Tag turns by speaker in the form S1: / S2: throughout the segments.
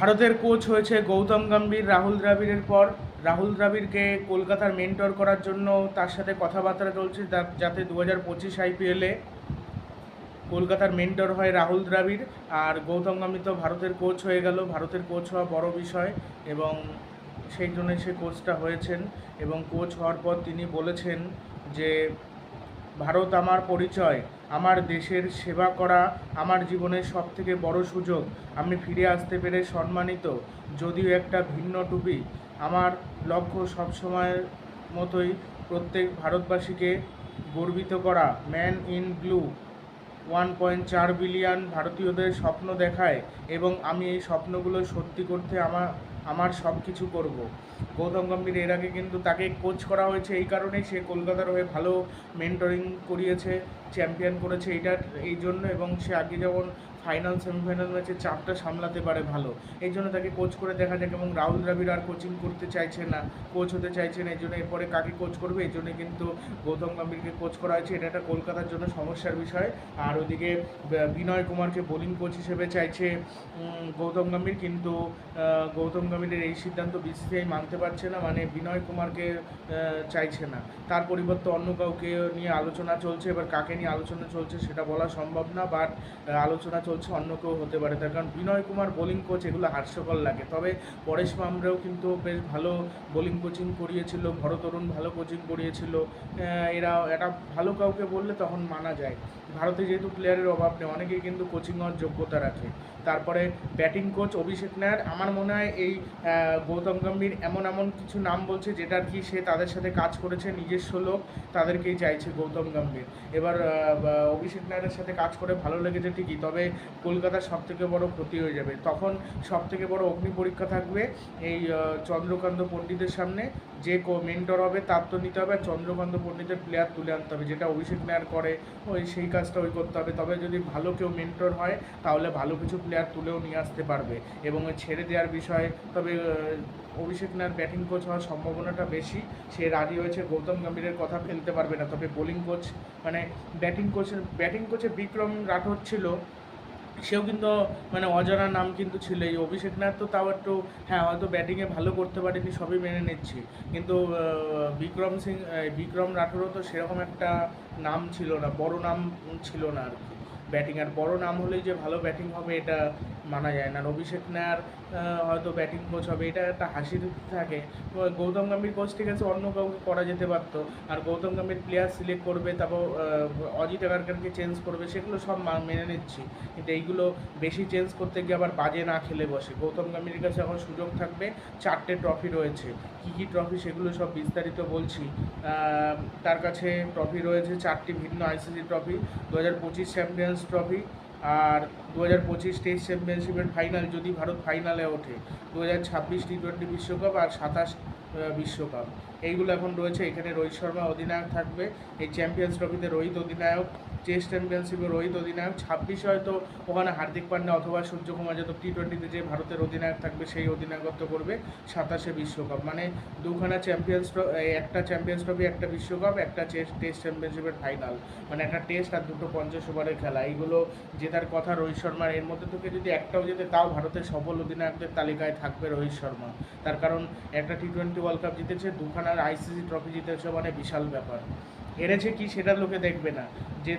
S1: ভারতের কোচ হয়েছে গৌতম গম্ভীর, রাহুল দ্রাবিড়ের পর। রাহুল দ্রাবিড়কে কলকাতার মেন্টর করার জন্য তার সাথে কথাবার্তা চলছে যাতে দু হাজার পঁচিশ আইপিএলে কলকাতার মেন্টর হয় রাহুল দ্রাবিড়। আর গৌতম গম্ভীর তো ভারতের কোচ হয়ে গেল। ভারতের কোচ হওয়া বড় বিষয় এবং সেই জন্য সে কোচটা হয়েছেন এবং কোচ হওয়ার পর তিনি বলেছেন যে, ভারত আমার পরিচয়। আমার দেশের সেবা করা আমার জীবনের সব থেকে বড় সুযোগ। আমি ফিরে আসতে পেরে সম্মানিত। যদিও একটা ভিন্ন টুপি, আমার লক্ষ্য সবসময়ের মতোই প্রত্যেক ভারতবাসীকে গর্বিত করা। Man in blue one point চার বিলিয়ন ভারতীয়দের স্বপ্ন দেখায় এবং আমি এই স্বপ্নগুলো সত্যি করতে আমার আমার সব কিছু করব। গৌতম গম্ভীর এর আগে কিন্তু তাকে কোচ করা হয়েছে এই কারণেই সে কলকাতার হয়ে ভালো মেন্টরিং করিয়েছে চ্যাম্পিয়ন করেছে এইটার, এই জন্য এবং সে আগে যেমন ফাইনাল সেমিফাইনাল ম্যাচে চাপটা সামলাতে পারে ভালো। এই জন্য তাকে কোচ করে দেখা যাক, এবং রাহুল দ্রাবিড় আর কোচিং করতে চাইছে না। কোচ হতে চাইছে না, এই জন্য এরপরে কাকে কোচ করবে? এই জন্য কিন্তু গৌতম গম্ভীরকে কোচ করা হয়েছে। এটা একটা কলকাতার জন্য সমস্যার বিষয়। আর ওদিকে বিনয় কুমারকে বোলিং কোচ হিসেবে চাইছে গৌতম গম্ভীর। কিন্তু গৌতম গম্ভীরের এই সিদ্ধান্ত বিসিসিআই মানতে পারছে না। মানে বিনয় কুমারকে চাইছে না। তার পরিবর্তে অন্য কাউকে নিয়ে আলোচনা চলছে। এবার কাকে নিয়ে আলোচনা চলছে সেটা বলা সম্ভব না। বাট আলোচনা চলছে অন্য কেউ হতে পারে। তার কারণ বিনয় কুমার বোলিং কোচ এগুলো হাস্যকর লাগে। তবে পরেশ মামরাও কিন্তু বেশ ভালো বোলিং কোচিং করিয়েছিল। ভরতরুণ ভালো কোচিং করিয়েছিল। এরা এটা ভালো কাউকে বললে তখন মানা যায়। ভারতে যেহেতু প্লেয়ারের অভাব নেই, অনেকেই কিন্তু কোচিং হওয়ার যোগ্যতা রাখে। তারপরে ব্যাটিং কোচ অভিষেক নায়ার, আমার মনে হয় এই গৌতম গম্ভীর এমন এমন কিছু নাম বলছে যেটার কি সে তাদের সাথে কাজ করেছে, নিজস্ব লোক তাদেরকেই চাইছে গৌতম গম্ভীর। এবার অভিষেক নায়ারের সাথে কাজ করে ভালো লেগেছে ঠিকই, তবে কলকাতার সব থেকে বড় ক্ষতি হয়ে যাবে। তখন সব থেকে বড় অগ্নি পরীক্ষা থাকবে এই চন্দ্রকান্ত পণ্ডিতের সামনে। যে কো মেন্টর হবে তার তো নিতে হবে চন্দ্রকান্ত পণ্ডিতের প্লেয়ার তুলে আনতে হবে। যেটা অভিষেক নায়ার করে, ওই সেই কাজটা ওই করতে হবে। তবে যদি ভালো কেউ মেন্টর হয়, তাহলে ভালো কিছু প্লেয়ার তুলেও নিয়ে আসতে পারবে এবং ছেড়ে দেওয়ার বিষয়ে, তবে অভিষেক নায়ার ব্যাটিং কোচ হওয়ার সম্ভাবনাটা বেশি। সে রাজি হয়েছে, গৌতম গম্ভীরের কথা ফেলতে পারবে না, তবে বোলিং কোচ মানে ব্যাটিং কোচের ব্যাটিং কোচে বিক্রম রাঠোর ছিল। সেও কিন্তু মানে অজানা নাম কিন্তু ছিল এই অভিষেক নাথ তো তাও একটু হ্যাঁ হয়তো ব্যাটিংয়ে ভালো করতে পারেনি, সবই মেনে নিচ্ছি। কিন্তু বিক্রম সিং বিক্রম রাঠোরও তো সেরকম একটা নাম ছিল না, বড় নাম ছিল না আর কি। ব্যাটিং আর বড় নাম হলেই যে ভালো ব্যাটিং হবে এটা মানা যায় না। অভিষেক নায়ার হয়তো ব্যাটিং কোচ হবে, এটা একটা হাসির থাকে। গৌতম গম্ভীর কোচ ঠিক আছে, অন্য কাউকে করা যেতে পারতো। আর গৌতম গম্ভীর প্লেয়ার সিলেক্ট করবে, তারপর অজিত আগারকারকে চেঞ্জ করবে, সেগুলো সব মেনে নিচ্ছি। কিন্তু এইগুলো বেশি চেঞ্জ করতে গিয়ে আবার বাজে না খেলে বসে। গৌতম গম্ভীরের কাছে এখন সুযোগ থাকবে, চারটে ট্রফি রয়েছে। কী কী ট্রফি সেগুলো সব বিস্তারিত বলছি। তার কাছে ট্রফি রয়েছে, চারটি ভিন্ন আইসিসি ট্রফি দু হাজার পঁচিশ চ্যাম্পিয়ন্স ট্রফি আর দু হাজার পঁচিশ টেস্ট চ্যাম্পিয়নশিপের ফাইনাল যদি ভারত ফাইনালে ওঠে দু হাজার ছাব্বিশ টি টোয়েন্টি বিশ্বকাপ আর সাতাশ বিশ্বকাপ। এইগুলো এখন রয়েছে। এখানে রোহিত শর্মা অধিনায়ক থাকবে। এই চ্যাম্পিয়ন্স ট্রফিতে রোহিত অধিনায়ক টেস্ট চ্যাম্পিয়নশিপে রোহিত অধিনায়ক, ছাব্বিশে হয়তো ওখানে হার্দিক পান্ডা অথবা সূর্যকুমার যাদব টি টোয়েন্টিতে যে ভারতের অধিনায়ক থাকবে, সেই অধিনায়কত্ব করবে সাতাশে বিশ্বকাপ। মানে দুখানা চ্যাম্পিয়ন্স একটা চ্যাম্পিয়ন্স ট্রফি একটা বিশ্বকাপ, একটা টেস্ট টেস্ট চ্যাম্পিয়নশিপের ফাইনাল মানে একটা টেস্ট আর দুটো পঞ্চাশ ওভারের খেলা। এইগুলো জেতার কথা রোহিত শর্মার। এর মধ্যে থেকে যদি একটাও জেতে, তাও ভারতের সফল অধিনায়কদের তালিকায় থাকবে রোহিত শর্মা। তার কারণ একটা টি টোয়েন্টি ওয়ার্ল্ড কাপ জিতেছে দুখানার আইসিসি ট্রফি জিতেছে মানে বিশাল ব্যাপার। হেরেছে কি সেটা লোকে দেখবে না। যে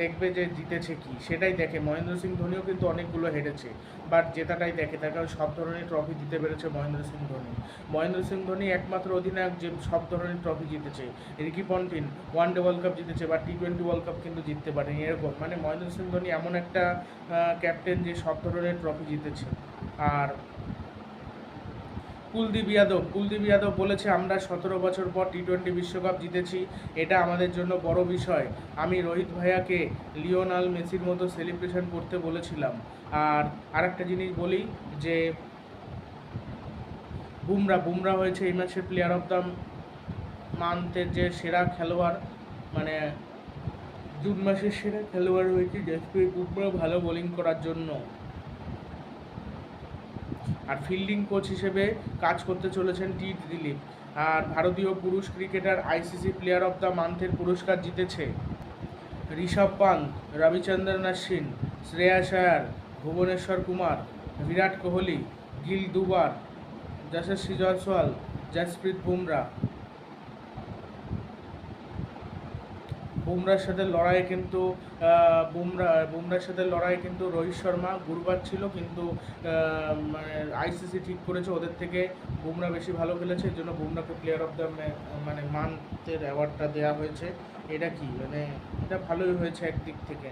S1: দেখবে যে জিতেছে কি, সেটাই দেখে। মহেন্দ্র সিং ধোনিও কিন্তু অনেকগুলো হেরেছে বাট জেতাটাই দেখে। তার কারণ সব ধরনের ট্রফি জিতে পেরেছে মহেন্দ্র সিং ধোনি। মহেন্দ্র সিং ধোনি একমাত্র অধিনায়ক যে সব ধরনের ট্রফি জিতেছে। Ricky Ponting one day World Cup জিতেছে বা টি টোয়েন্টি ওয়ার্ল্ড কাপ কিন্তু জিততে পারেনি। এরকম মানে মহেন্দ্র সিং ধোনি এমন একটা ক্যাপ্টেন যে সব ধরনের ট্রফি জিতেছে। আর কুলদীপ যাদব কুলদীপ যাদব বলেছে, আমরা সতেরো বছর পর টি টোয়েন্টি বিশ্বকাপ জিতেছি। এটা আমাদের জন্য বড় বিষয়। আমি রোহিত ভাইয়াকে লিওনাল মেসির মতো সেলিব্রেশন করতে বলেছিলাম। আর আরেকটা জিনিস বলি যে, বুমরা বুমরা হয়েছে এই ম্যাচের প্লেয়ার অফ দ্য মান্থের যে সেরা খেলোয়াড় মানে জুন মাসের সেরা খেলোয়াড় হয়েছে জসপ্রীত বুমরা, ভালো বোলিং করার জন্য। আর ফিল্ডিং কোচ হিসেবে কাজ করতে চলেছেন টি দিলীপ। আর ভারতীয় পুরুষ cricketer ICC player of the মান্থের পুরস্কার জিতেছে ঋষভ পান্ত রবিচন্দ্রন অশ্বিন শ্রেয়াস আয়ার ভুবনেশ্বর কুমার, বিরাট কোহলি, গিল দুবার, যশস্বী জয়সওয়াল, জসপ্রীত বুমরা। বুমরার সাথে লড়াই কিন্তু বুমরা বুমরার সাথে লড়াই কিন্তু রোহিত শর্মা গুরুবার ছিল, কিন্তু মানে আইসিসি ঠিক করেছে। ওদের থেকে বুমরা বেশি ভালো খেলেছে। এর জন্য বুমরাকে প্লেয়ার অফ দ্য মানে মান্থের অ্যাওয়ার্ডটা দেওয়া হয়েছে। এটা কি? মানে এটা ভালোই হয়েছে একদিক থেকে।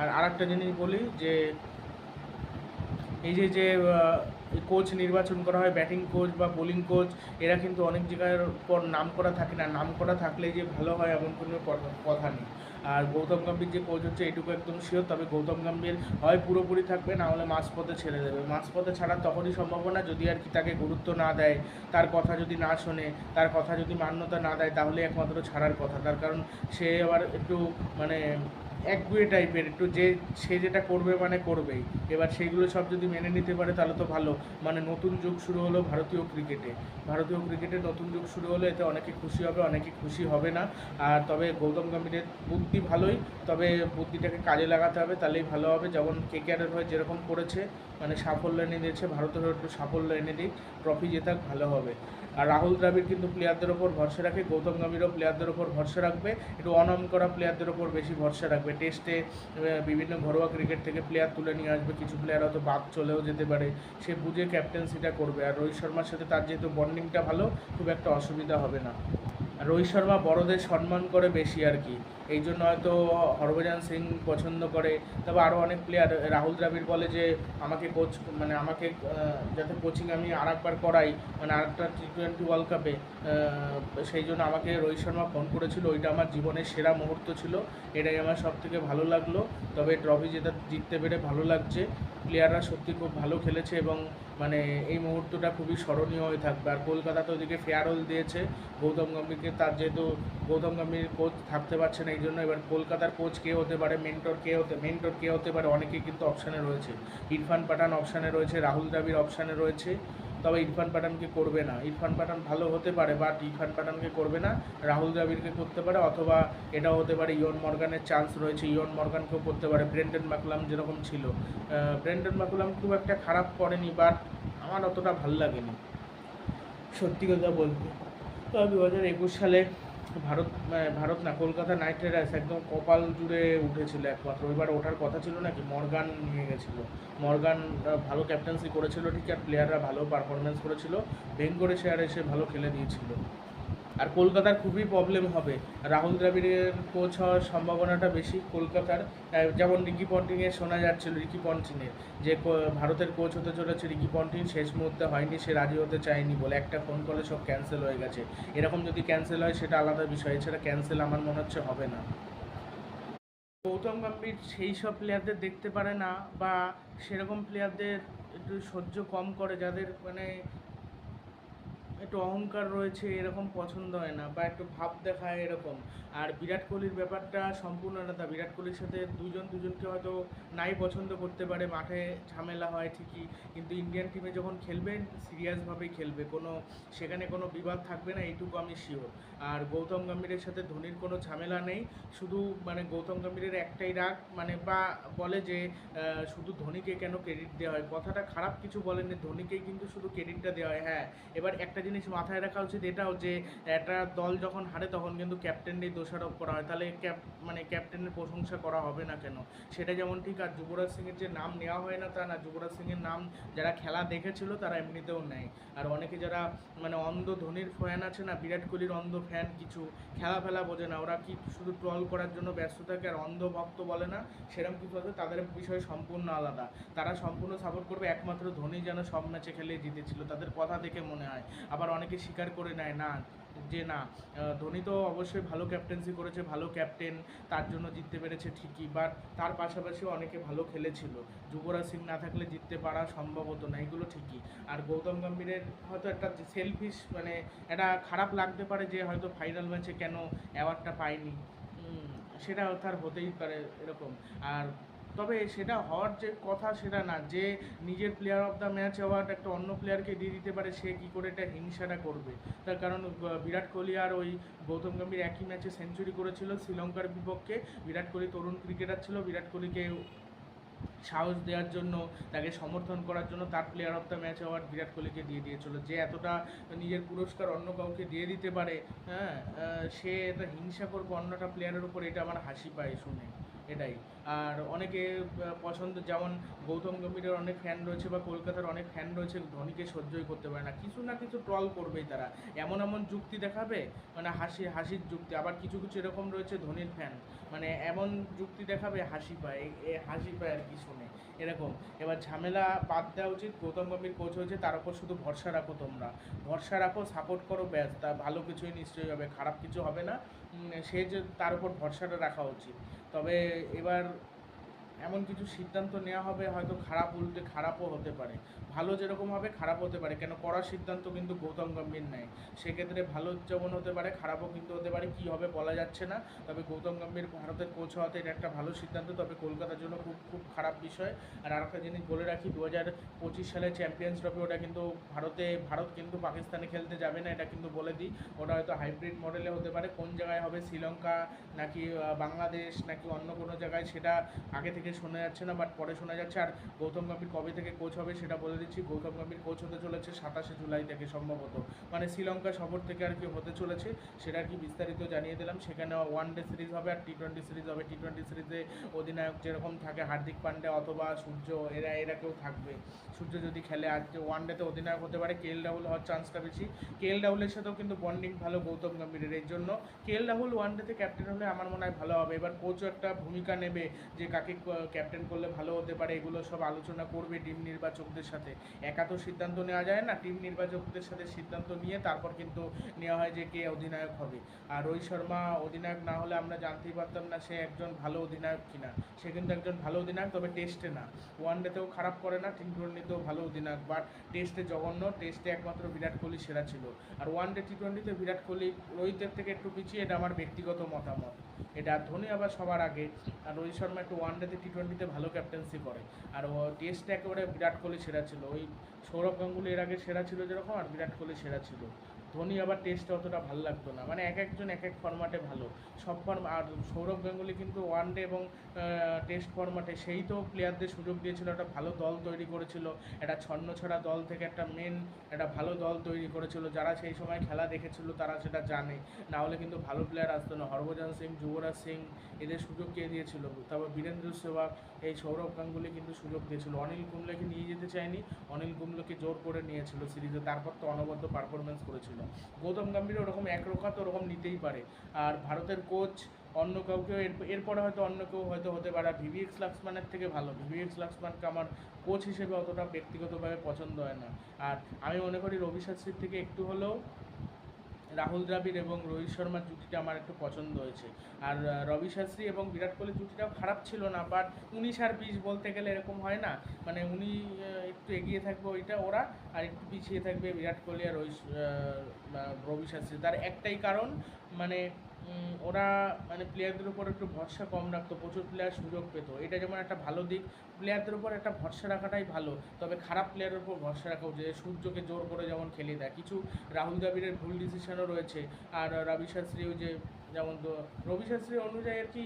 S1: আর আরেকটা জিনিস বলি যে, এই যে যে কোচ নির্বাচন করা হয় ব্যাটিং কোচ বা বোলিং কোচ এরা কিন্তু অনেক জায়গার পর নাম করা থাকে না। নাম করা থাকলে যে ভালো হয় এমন কোনো কথা- নেই। আর গৌতম গম্ভীর যে কোচ হচ্ছে, এটুকু একদম শিওর তবে গৌতম গম্ভীর হয় পুরোপুরি থাকবে, না হলে মাঝপথে ছেড়ে দেবে। মাঝপথে ছাড়া তখনই সম্ভাবনা, যদি আর কি তাকে গুরুত্ব না দেয়, তার কথা যদি না শোনে, তার কথা যদি মান্যতা না দেয় তাহলে একমাত্র ছাড়ার কথা। তার কারণ সে আবার একটু মানে একগুয়ে টাইপের একটু যে, সে যেটা করবে মানে করবেই। এবার সেইগুলো সব যদি মেনে নিতে পারে তাহলে তো ভালো। মানে নতুন যুগ শুরু হলো ভারতীয় ক্রিকেটে। ভারতীয় ক্রিকেটে নতুন যুগ শুরু হলো এতে অনেকে খুশি হবে, অনেকে খুশি হবে না। আর তবে গৌতম গম্ভীরের বুদ্ধি ভালোই। তবে বুদ্ধিটাকে কাজে লাগাতে হবে, তাহলেই ভালো হবে। যেমন কে কেকেআরের হয়ে যেরকম করেছে মানে সাফল্য এনে দিয়েছে, ভারতের হয়ে একটু সাফল্য এনে দিক ট্রফি জেতাক, ভালো হবে। আর রাহুল দ্রাবিড় কিন্তু প্লেয়ারদের ওপর ভরসা রাখে, গৌতম গম্ভীরও প্লেয়ারদের ওপর ভরসা রাখবে, একটু অনম করা প্লেয়ারদের ওপর বেশি ভরসা রাখবে। টেস্টে বিভিন্ন ঘরোয়া ক্রিকেট থেকে প্লেয়ার তুলে নিয়ে আসবে, কিছু প্লেয়ার হয়তো বাদ চলেও যেতে পারে। সে বুঝে ক্যাপ্টেন্সিটা করবে। আর রোহিত শর্মার সাথে তার যেহেতু বন্ডিংটা ভালো, খুব একটা অসুবিধা হবে না। রোহিত শর্মা বড়দের সম্মান করে বেশি আর কি। এই জন্য হয়তো হরভজন সিং পছন্দ করে। তবে আরও অনেক প্লেয়ার রাহুল দ্রাবিড় বলে যে, আমাকে কোচ মানে আমাকে যাতে কোচিং আমি আর একবার করাই মানে আরেকটা টি টোয়েন্টি ওয়ার্ল্ড কাপে সেই জন্য আমাকে রোহিত শর্মা ফোন করেছিল। ওইটা আমার জীবনের সেরা মুহূর্ত ছিল। এটাই আমার সব থেকে ভালো লাগল। তবে ট্রফি যেটা জিততে পেরে ভালো লাগছে। প্লেয়াররা সত্যি খুব ভালো খেলেছে এবং মানে এই মুহূর্তটা খুবই স্মরণীয় হয়ে থাকবে। আর কলকাতা তো ওদিকে ফেয়ারওয়েল দিয়েছে। গৌতম গম্ভীরকে তার যেহেতু গৌতম গম্ভীর কোচ থাকতে পারছে না, এই জন্য এবার কলকাতার কোচ কে হতে পারে মেন্টর কে হতে মেন্টর কে হতে পারে, অনেকেই কিন্তু অপশানে রয়েছে। ইরফান পাঠান অপশানে রয়েছে, রাহুল দ্রাবিড় অপশানে রয়েছে। তবে ইরফান পাঠানকে করবে না। ইরফান পাঠান ভালো হতে পারে বাট ইরফান পাঠানকে করবে না। রাহুল দ্রাবিড়কে করতে পারে, অথবা এটাও হতে পারে ইয়ন মর্গানের চান্স রয়েছে। ইয়ন মর্গানকেও করতে পারে। ব্রেন্ডন মাকুলাম যেরকম ছিল। ব্রেন্ডন মাকুলাম খুব একটা খারাপ করেনি বাট আমার অতটা ভালো লাগেনি। সত্যি কথা বলতে। তবে দু হাজার একুশ সালে ভারত ভারত না, কলকাতা নাইট রাইডার্স একদম কপাল জুড়ে উঠেছিল একমাত্র। ওইবার ওঠার কথা ছিল নাকি? মর্গান নিয়ে গেছিল। মর্গান ভালো ক্যাপ্টেন্সি করেছিল, ঠিক আর প্লেয়াররা ভালো পারফরমেন্স করেছিল। ভেঙ্কটেশ্বর এসে ভালো খেলে দিয়েছিল। আর কলকাতার খুবই প্রবলেম হবে। রাহুল দ্রাবিড়ের কোচ হওয়ার সম্ভাবনাটা বেশি কলকাতার। যেমন রিকি পন্টিংয়ের শোনা যাচ্ছিল, রিকি পন্টিংয়ের, যে ভারতের কোচ হতে চলেছে রিকি পন্টিং, শেষ মুহূর্তে হয়নি, সে রাজি হতে চায়নি বলে একটা ফোন কলে সব ক্যান্সেল হয়ে গেছে। এরকম যদি ক্যান্সেল হয়, সেটা আলাদা বিষয়, এছাড়া ক্যান্সেল আমার মনে হচ্ছে হবে না। গৌতম গম্ভীর সেই সব প্লেয়ারদের দেখতে পারে না, বা সেরকম প্লেয়ারদের একটু সহ্য কম করে, যাদের মানে একটু অহংকার রয়েছে, এরকম পছন্দ হয় না বা একটু ভাব দেখায় এরকম। আর বিরাট কোহলির ব্যাপারটা সম্পূর্ণ আলাদা। বিরাট কোহলির সাথে দুজন, দুজনকে হয়তো নাই পছন্দ করতে পারে, মাঠে ঝামেলা হয় ঠিকই, কিন্তু ইন্ডিয়ান টিমে যখন খেলবে, সিরিয়াসভাবেই খেলবে। কোনো, সেখানে কোনো বিবাদ থাকবে না, এইটুকু আমি শিওর আর গৌতম গম্ভীরের সাথে ধোনির কোনো ঝামেলা নেই। শুধু মানে গৌতম গম্ভীরের একটাই রাগ মানে বা বলে যে শুধু ধোনিকে কেন ক্রেডিট দেওয়া হয়? কথাটা খারাপ কিছু বলেনি ধোনিকেই কিন্তু শুধু ক্রেডিটটা দেওয়া হয়। হ্যাঁ এবার একটা জিনিস মাথায় রাখা উচিত, এটাও যে একটা দল যখন হারে তখন কিন্তু ক্যাপ্টেনকেই দোষারোপ করা হয়। তাহলে ক্যাপ মানে ক্যাপ্টেনের প্রশংসা করা হবে না কেন? সেটা যেমন ঠিক, আর যুবরাজ সিংয়ের যে নাম নেওয়া হয় না তা না, যুবরাজ সিংয়ের নাম যারা খেলা দেখেছিল তারা এমনিতেও নেয়। আর অনেকে যারা মানে অন্ধ ধোনির ফ্যান আছে না, বিরাট কোহলির অন্ধ ফ্যান কিছু খেলা ফেলা বোঝে না, ওরা কি শুধু ট্রল করার জন্য ব্যস্ত থাকে আর অন্ধ ভক্ত বলে না? সেরকম কিছু আছে, তাদের বিষয় সম্পূর্ণ আলাদা। তারা সম্পূর্ণ সাপোর্ট করবে, একমাত্র ধোনি যেন সব ম্যাচে খেলে জিতেছিল, তাদের কথা দেখে মনে হয়। আবার অনেকে স্বীকার করে নেয়, না, যে না ধোনি তো অবশ্যই ভালো ক্যাপ্টেন্সি করেছে, ভালো ক্যাপ্টেন তার জন্য জিততে পেরেছে ঠিকই বাট তার পাশাপাশি অনেকে ভালো খেলেছিল। যুবরাজ সিং না থাকলে জিততে পারা সম্ভব হতো না, এগুলো ঠিকই। আর গৌতম গম্ভীরের হয়তো একটা সেলফিশ মানে এটা খারাপ লাগতে পারে যে হয়তো ফাইনাল ম্যাচে কেন অ্যাওয়ার্ডটা পায়নি। সেটা তার হতেই পারে এরকম। আর তবে সেটা হওয়ার যে কথা সেটা না, যে নিজের player of the match award একটা অন্য প্লেয়ারকে দিয়ে দিতে পারে, সে কী করে এটা হিংসাটা করবে? তার কারণ বিরাট কোহলি আর ওই গৌতম গম্ভীর একই ম্যাচে সেঞ্চুরি করেছিল, শ্রীলঙ্কার বিপক্ষে। বিরাট কোহলি তরুণ ক্রিকেটার ছিল, বিরাট কোহলিকে সাহস দেওয়ার জন্য, তাকে সমর্থন করার জন্য তার player of the match award Virat কোহলিকে দিয়ে দিয়েছিল। যে এতটা নিজের পুরস্কার অন্য কাউকে দিয়ে দিতে পারে হ্যাঁ সে এটা হিংসা করবে অন্যটা প্লেয়ারের উপর, এটা আমার হাসি পায় শুনে। এটাই। আর অনেকে পছন্দ, যেমন গৌতম গম্ভীরের অনেক ফ্যান রয়েছে বা কলকাতার অনেক ফ্যান রয়েছে, ধোনিকে সহ্যই করতে পারে না। কিছু না কিছু ট্রল করবেই তারা। এমন এমন যুক্তি দেখাবে মানে হাসি, হাসির যুক্তি। আবার কিছু কিছু এরকম রয়েছে ধোনির ফ্যান মানে এমন যুক্তি দেখাবে, হাসি পায়। এ- হাসি পায় আর কি শুনে। এরকম। এবার ঝামেলা বাদ দেওয়া উচিত। গৌতম গম্ভীর কোচ হয়েছে, তার উপর শুধু ভরসা রাখো তোমরা। ভরসা রাখো সাপোর্ট করো, ব্যাস। তা ভালো কিছুই নিশ্চয়ই হবে, খারাপ কিছু হবে না। সে যে, তার উপর ভরসাটা রাখা উচিত। তবে এবার এমন কিছু সিদ্ধান্ত নেওয়া হবে, হয়তো খারাপ, উল্টে খারাপও হতে পারে। ভালো যেরকম হবে, খারাপ হতে পারে। কেন করার সিদ্ধান্ত কিন্তু গৌতম গম্ভীর নেয় সেক্ষেত্রে ভালো যেমন হতে পারে, খারাপও কিন্তু হতে পারে, কী হবে বলা যাচ্ছে না। তবে গৌতম গম্ভীর ভারতের কোচ হওয়াতে এটা একটা ভালো সিদ্ধান্ত। তবে কলকাতার জন্য খুব খুব খারাপ বিষয়। আর আরেকটা জিনিস বলে রাখি দু হাজার পঁচিশ সালে চ্যাম্পিয়ন্স ট্রফি ওটা কিন্তু ভারতে, ভারত কিন্তু পাকিস্তানে খেলতে যাবে না, এটা কিন্তু বলে দিই। ওটা হয়তো হাইব্রিড মডেলে হতে পারে। কোন জায়গায় হবে? শ্রীলঙ্কা নাকি বাংলাদেশ নাকি অন্য কোনো জায়গায়? সেটা আগে থেকে শোনা যাচ্ছে না বাট পরে শোনা যাচ্ছে। আর গৌতম গম্ভীর কবে থেকে কোচ হবে সেটা বলে দিচ্ছি। গৌতম গম্ভীর কোচ হতে চলেছে সাতাশে জুলাই থেকে সম্ভবত। মানে শ্রীলঙ্কা সফর থেকে আর কি হতে চলেছে সেটা আর কি বিস্তারিত জানিয়ে দিলাম। সেখানে ওয়ান ডে সিরিজ হবে আর টি টোয়েন্টি সিরিজ হবে। টি টোয়েন্টি সিরিজে অধিনায়ক যেরকম থাকে, হার্দিক পান্ডে অথবা সূর্য, এরা এরা কেউ থাকবে। সূর্য যদি খেলে, আর ওয়ান ডেতে অধিনায়ক হতে পারে কে এল রাহুল হওয়ার চান্সটা বেশি। কে এল রাহুলের সাথেও কিন্তু বন্ডিং ভালো গৌতম গম্ভীরের। এর জন্য কে এল রাহুল ওয়ান ডেতে ক্যাপ্টেন হলে আমার মনে হয় ভালো হবে। এবার কোচও একটা ভূমিকা নেবে যে কাকে ক্যাপ্টেন করলে ভালো হতে পারে, এগুলো সব আলোচনা করবে টিম নির্বাচকদের সাথে। একা তো সিদ্ধান্ত নেওয়া যায় না, টিম নির্বাচকদের সাথে সিদ্ধান্ত নিয়ে তারপর কিন্তু নেওয়া হয় যে কে অধিনায়ক হবে। আর রোহিত শর্মা অধিনায়ক না হলে আমরা জানতেই পারতাম না সে একজন ভালো অধিনায়ক কিনা। সে কিন্তু একজন ভালো অধিনায়ক, তবে টেস্টে না। ওয়ান ডেতেও খারাপ করে না টি টোয়েন্টিতেও ভালো অধিনায়ক, বাট টেস্টে জঘন্য, টেস্টে একমাত্র বিরাট কোহলি সেরা ছিল। আর ওয়ান ডে টি টোয়েন্টিতে বিরাট কোহলি, রোহিতের থেকে একটু পিছিয়ে, এটা আমার ব্যক্তিগত মতামত। এটা ধোনি আবার সবার আগে। আর রোহিত শর্মা একটু ওয়ান ডেতে টি টোয়েন্টিতে ভালো ক্যাপ্টেন্সি করে। আর ও টেস্টে একেবারে বিরাট কোহলি সেরা ছিল। ওই সৌরভ গাঙ্গুলি এর আগে সেরা ছিল যেরকম, আর বিরাট কোহলি সেরা ছিল। ধোনি আবার টেস্টে অতটা ভালো লাগতো না। মানে এক একজন এক এক ফরম্যাটে ভালো। সব ফর্ম আর সৌরভ গাঙ্গুলি কিন্তু ওয়ান ডে এবং টেস্ট ফরম্যাটে সেই তো প্লেয়ারদের সুযোগ দিয়েছিল। একটা ভালো দল তৈরি করেছিল। একটা ছন্ন ছড়া দল থেকে একটা মেন একটা ভালো দল তৈরি করেছিল। যারা সেই সময় খেলা দেখেছিল, তারা সেটা জানে। না হলে কিন্তু ভালো প্লেয়ার আসতো না। হরভজন সিং, যুবরাজ সিং এদের সুযোগ কে দিয়েছিল? তারপর বীরেন্দ্র সেহবাগ এই সৌরভ গাঙ্গুলি কিন্তু সুযোগ দিয়েছিল। অনিল কুম্বলেকে নিয়ে যেতে চায়নি। অনিল কুম্বলেকে জোর করে নিয়েছিল সিরিজে। তারপর তো অনবদ্য পারফরমেন্স করেছিল। গৌতম গম্ভীর ওরকম একরোখা তো ওরকম নিতেই পারে। আর ভারতের কোচ অন্য কাউকে এরপরে হয়তো অন্য কেউ হয়তো হতে পারে। ভিভিএক্স লাক্সমানের থেকে ভালো। ভিভিএক্স লাক্সমানকে আমার কোচ হিসেবে অতটা ব্যক্তিগতভাবে পছন্দ হয় না। আর আমি মনে করি রবি শাস্ত্রীর থেকে একটু হলেও রাহুল দ্রাবিড় এবং রোহিত শর্মার জুটিটা আমার একটু পছন্দ হয়েছে। আর রবি শাস্ত্রী এবং বিরাট কোহলির জুটিটাও খারাপ ছিল না বাট উনিশ আর বিশ বলতে গেলে এরকম হয় না। মানে উনি একটু এগিয়ে থাকবে ওইটা ওরা, আর একটু পিছিয়ে থাকবে বিরাট কোহলি আর রোহিত রবি শাস্ত্রী। তার একটাই কারণ মানে ওরা মানে প্লেয়ারদের উপর একটু ভরসা কম রাখতো, প্রচুর প্লেয়ার সুযোগ পেতো। এটা যেমন একটা ভালো দিক প্লেয়ারদের উপর একটা ভরসা রাখাটাই ভালো। তবে খারাপ প্লেয়ারের উপর ভরসা রাখা উচিত সূর্যকে জোর করে যেমন খেলিয়ে দেয়। কিছু রাহুল দ্রাবিড়ের ভুল ডিসিশনও রয়েছে। আর রবি শাস্ত্রীও যে যেমন তো, রবি শাস্ত্রী অনুযায়ী আর কি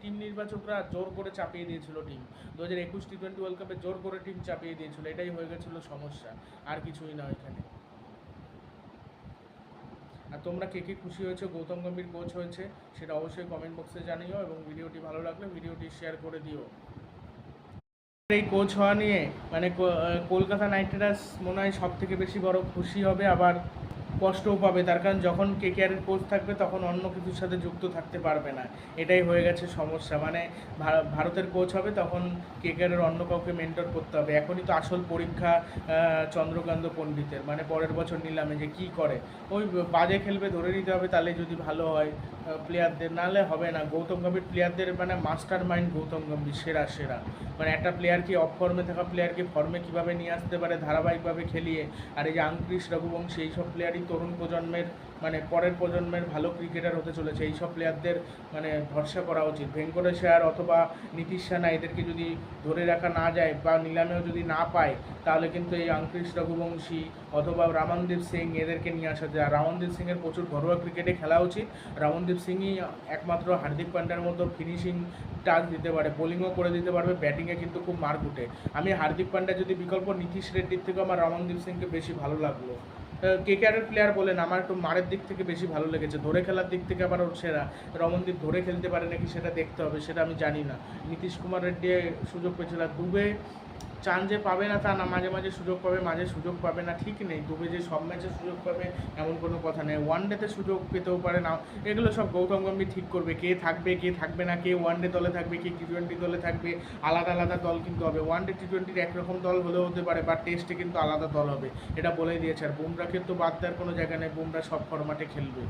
S1: টিম নির্বাচকরা জোর করে চাপিয়ে দিয়েছিল টিম দু হাজার একুশ টি টোয়েন্টি ওয়ার্ল্ড কাপে জোর করে টিম চাপিয়ে দিয়েছিল। এটাই হয়ে গেছিল সমস্যা। আর কিছুই না এখানে আর তোমরা কে কে খুশি হয়েছে, গৌতম গম্ভীর কোচ হয়েছে, সেটা অবশ্যই কমেন্ট বক্সে জানিও এবং ভিডিওটি ভালো লাগলে ভিডিওটি শেয়ার করে দিও। এই কোচ হওয়া নিয়ে মানে কলকাতা নাইট রাইডার্স মনে হয় সব থেকে বেশি বড় খুশি হবে আবার কষ্টও পাবে, তার কারণ যখন কে কেয়ারের কোচ থাকবে তখন অন্য কিছুর সাথে যুক্ত থাকতে পারবে না। এটাই হয়ে গেছে সমস্যা। মানে ভারতের কোচ হবে তখন কে কেয়ারের অন্য কাউকে মেন্টর করতে হবে। এখনই তো আসল পরীক্ষা চন্দ্রকান্ত পণ্ডিতের। মানে পরের বছর নিলামে যে কি করে। ওই বাজে খেলবে, ধরে নিতে হবে, তাহলে যদি ভালো হয় প্লেয়ারদের নাহলে হবে না। গৌতম গম্ভীর প্লেয়ারদের মানে মাস্টার মাইন্ড গৌতম গম্ভীর, সেরা সেরা। মানে একটা প্লেয়ারকে অফ ফর্মে থাকা প্লেয়ারকে ফর্মে কীভাবে নিয়ে আসতে পারে, ধারাবাহিকভাবে খেলিয়ে, আর এই যে আঙ্ক্রিস রঘুবংশী, এইসব প্লেয়ারই তো তরুণ প্রজন্মের মানে পরের প্রজন্মের ভালো ক্রিকেটার হতে চলেছে। এইসব প্লেয়ারদের মানে ভরসা করা উচিত। ভেঙ্কটেশ আর অথবা নীতিশ সেনা এদেরকে যদি ধরে রাখা না যায় বা নিলামেও যদি না পায়, তাহলে কিন্তু এই আঙ্কৃশ রঘুবংশী অথবা রামনদীপ সিং এদেরকে নিয়ে আসা যায়। রামনদীপ সিংয়ের প্রচুর ঘরোয়া ক্রিকেটে খেলা উচিত। রামনদীপ সিংই একমাত্র হার্দিক পান্ড্যার মতো ফিনিশিং টাচ দিতে পারে বোলিংও করে দিতে পারবে ব্যাটিংয়ে কিন্তু খুব মার উঠে আমি হার্দিক পান্ড্যা যদি বিকল্প নীতিশ রেড্ডির থেকে আমার রমনদীপ সিংকে বেশি ভালো লাগল। কেকেআরের প্লেয়ার বলেন, আমার একটু মারের দিক থেকে বেশি ভালো লেগেছে। ধরে খেলার দিক থেকে আবার ওর সেরা। রমনদীপ ধরে খেলতে পারে নাকি সেটা দেখতে হবে, সেটা আমি জানি না। নীতিশ কুমার রেড্ডি সুযোগ পেয়েছিল, দুবে চান যে পাবে না তা না, মাঝে মাঝে সুযোগ পাবে, মাঝে সুযোগ পাবে না, ঠিক নেই। দুবে যে সব ম্যাচে সুযোগ পাবে, এমন কোনো কথা নেই। ওয়ান ডেতে সুযোগ পেতেও পারে না। এগুলো সব গৌতম গম্ভীর ঠিক করবে, কে থাকবে কে থাকবে না, কে ওয়ান ডে দলে থাকবে, কে টি টোয়েন্টি দলে থাকবে, আলাদা আলাদা দল কিন্তু হবে। ওয়ান ডে টি টোয়েন্টির একরকম দল হলেও হতে পারে বা টেস্টে কিন্তু আলাদা দল হবে। এটা বলেই দিয়েছে। আর বুমরাকে তো বাদ দেওয়ার কোনো জায়গা নেই, বুমরা সব ফরম্যাটে খেলবে।